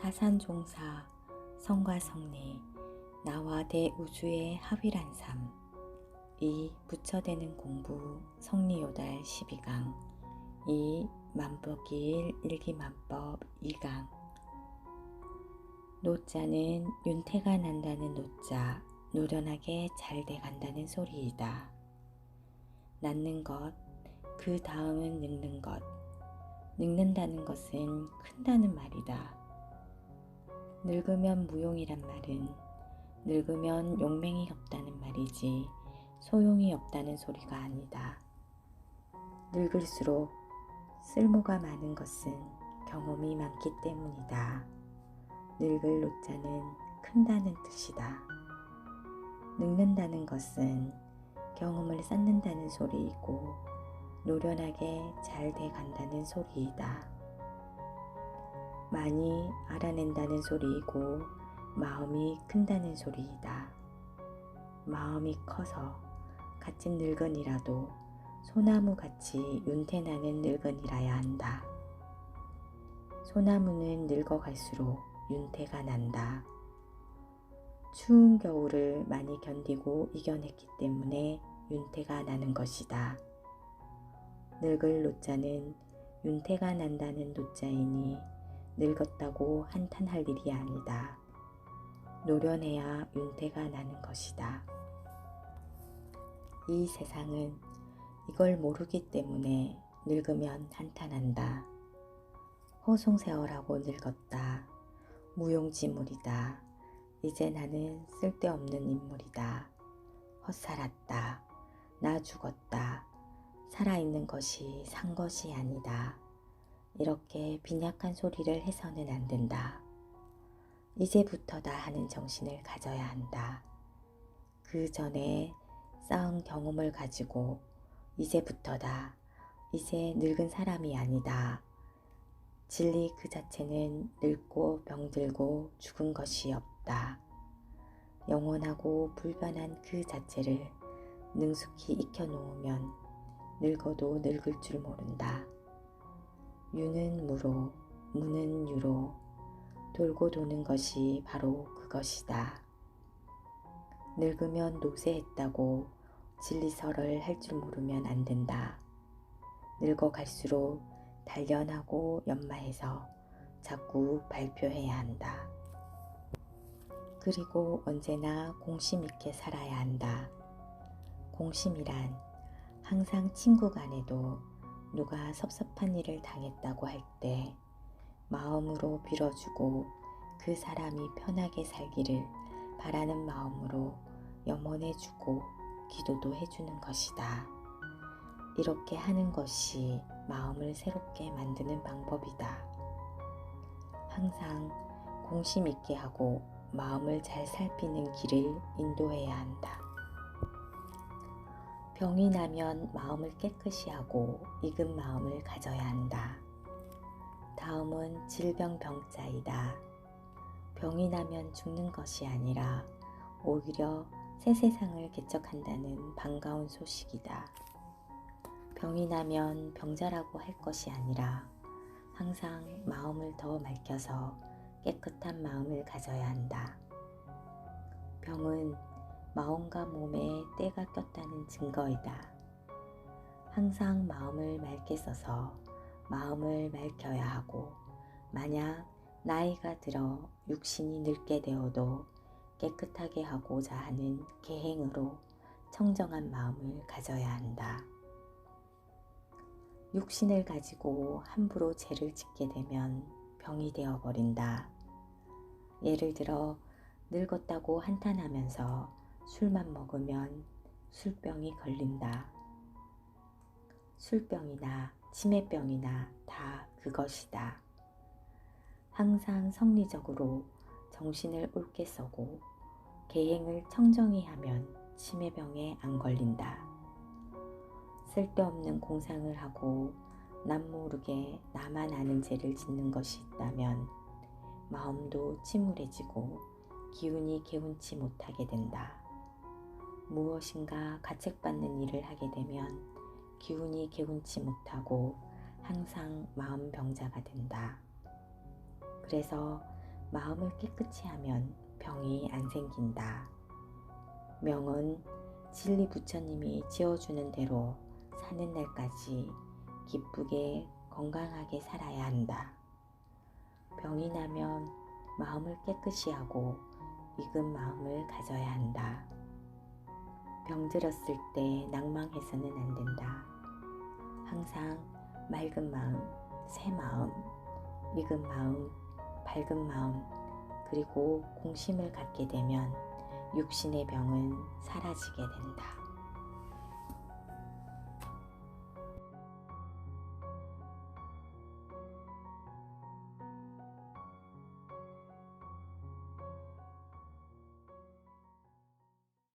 타산종사 성과 성리 나와 대우주의 합일한 삶. 이 부처되는 공부 성리요달 12강 이 만법기일 일기만법 2강 노자는 윤태가 난다는 노자 노련하게 잘 돼간다는 소리이다. 낳는 것, 그 다음은 늙는 것. 늙는다는 것은 큰다는 말이다. 늙으면 무용이란 말은 늙으면 용맹이 없다는 말이지 소용이 없다는 소리가 아니다. 늙을수록 쓸모가 많은 것은 경험이 많기 때문이다. 늙을 노자는 큰다는 뜻이다. 늙는다는 것은 경험을 쌓는다는 소리이고 노련하게 잘 돼간다는 소리이다. 많이 알아낸다는 소리이고 마음이 큰다는 소리이다. 마음이 커서 같은 늙은이라도 소나무같이 윤태나는 늙은이라야 한다. 소나무는 늙어갈수록 윤태가 난다. 추운 겨울을 많이 견디고 이겨냈기 때문에 윤태가 나는 것이다. 늙을 노자는 윤태가 난다는 노자이니 늙었다고 한탄할 일이 아니다. 노련해야 윤태가 나는 것이다. 이 세상은 이걸 모르기 때문에 늙으면 한탄한다. 허송세월하고 늙었다. 무용지물이다. 이제 나는 쓸데없는 인물이다. 헛살았다. 나 죽었다. 살아있는 것이 산 것이 아니다. 이렇게 빈약한 소리를 해서는 안 된다. 이제부터다 하는 정신을 가져야 한다. 그 전에 쌓은 경험을 가지고 이제부터다. 이제 늙은 사람이 아니다. 진리 그 자체는 늙고 병들고 죽은 것이 없다. 영원하고 불변한 그 자체를 능숙히 익혀 놓으면 늙어도 늙을 줄 모른다. 유는 무로, 무는 유로, 돌고 도는 것이 바로 그것이다. 늙으면 노쇠했다고 진리설을 할 줄 모르면 안 된다. 늙어갈수록 단련하고 연마해서 자꾸 발표해야 한다. 그리고 언제나 공심 있게 살아야 한다. 공심이란 항상 친구 간에도 누가 섭섭한 일을 당했다고 할 때 마음으로 빌어주고 그 사람이 편하게 살기를 바라는 마음으로 염원해주고 기도도 해주는 것이다. 이렇게 하는 것이 마음을 새롭게 만드는 방법이다. 항상 공심 있게 하고 마음을 잘 살피는 길을 인도해야 한다. 병이 나면 마음을 깨끗이 하고 익은 마음을 가져야 한다. 다음은 질병병자이다. 병이 나면 죽는 것이 아니라 오히려 새 세상을 개척한다는 반가운 소식이다. 병이 나면 병자라고 할 것이 아니라 항상 마음을 더 맑혀서 깨끗한 마음을 가져야 한다. 병은 마음과 몸에 때가 꼈다는 증거이다. 항상 마음을 맑게 써서 마음을 맑혀야 하고 만약 나이가 들어 육신이 늙게 되어도 깨끗하게 하고자 하는 계행으로 청정한 마음을 가져야 한다. 육신을 가지고 함부로 죄를 짓게 되면 병이 되어 버린다. 예를 들어 늙었다고 한탄하면서 술만 먹으면 술병이 걸린다. 술병이나 치매병이나 다 그것이다. 항상 성리적으로 정신을 옳게 써고 계행을 청정히 하면 치매병에 안 걸린다. 쓸데없는 공상을 하고 남 모르게 나만 아는 죄를 짓는 것이 있다면 마음도 침울해지고 기운이 개운치 못하게 된다. 무엇인가 가책받는 일을 하게 되면 기운이 개운치 못하고 항상 마음 병자가 된다. 그래서 마음을 깨끗이 하면 병이 안 생긴다. 명은 진리 부처님이 지어주는 대로 사는 날까지 기쁘게 건강하게 살아야 한다. 병이 나면 마음을 깨끗이 하고 익은 마음을 가져야 한다. 병들었을 때 낭망해서는 안 된다. 항상 맑은 마음, 새 마음, 익은 마음, 밝은 마음, 그리고 공심을 갖게 되면 육신의 병은 사라지게 된다.